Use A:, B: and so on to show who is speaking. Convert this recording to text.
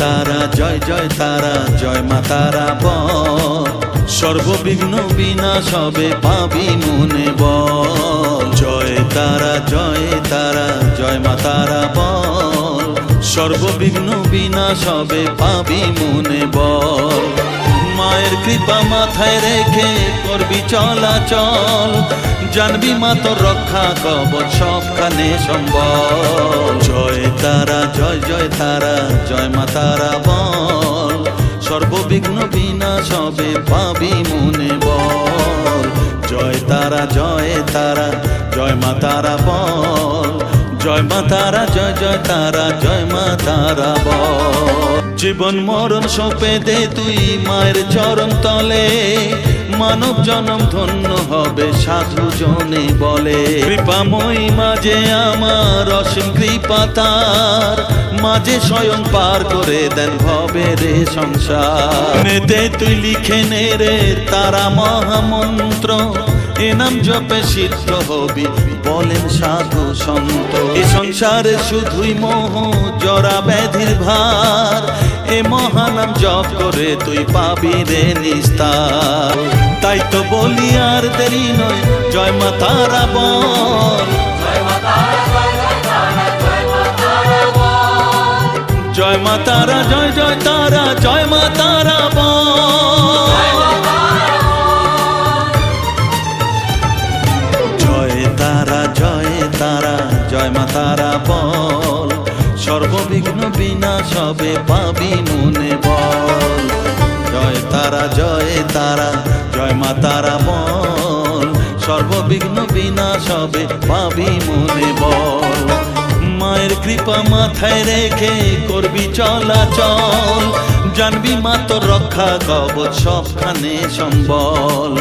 A: তারা, জয় জয় তারা, জয় মা তারা ব সর্ববিঘ্ন বিনাশ হবে পাবি মনে ব জয় তারা জয় তারা, জয় মা তারা ব সর্ববিঘ্ন বিনাশ হবে পাবি মনে বল। মায়ের কৃপা মাথায় রেখে করবি চলাচল। জানবি মা তোর রক্ষা কবচ সবখানে তারা জয় জয় তারা জয় মা তারা বল। সর্ববিঘ্ন বিনা হবে পাবি মনে বল। জয় তারা জয় তারা, জয় মা তারা বল। জয় মা তারা, জয় জয় তারা, জয় মা তারা বল। জীবন মরণ সপে দে তুই মায়ের চরণ তলে। মানব জনম ধন্য হবে সাধু জনে বলে। কৃপাময়ী মাঝে আমার অসীম কৃপা তার। মাঝে স্বয়ং পার করে দেন ভবে রে সংসার। নেতে তুই লিখে নে রে তারা মহামন্ত্র। এ নাম জপে সিদ্ধ হবি বলেন সাধু সন্ত। এ সংসারে শুধুই মোহ, জরা ব্যাধির ভার। এ মহানাম জপ করে তুই পাবি রে নিস্তার। তাই তো বলি আর দেরি নয়, জয় মা তারা বল জয় মা তারা জয় জয় তারা, জয় মা তারা জয় তারা জয় তারা, জয় মা তারা বল। সর্ববিঘ্ন বিনা সবে পাবি মনে বল। জয় তারা জয় তারা, জয় মা তারা বল। সর্ববিঘ্ন বিনা সবে পাবি মনে বল। মায়ের কৃপা মাথায় রেখে করবি চলাচল জানবি মা তোর রক্ষা কবচ সবখানে সম্বল।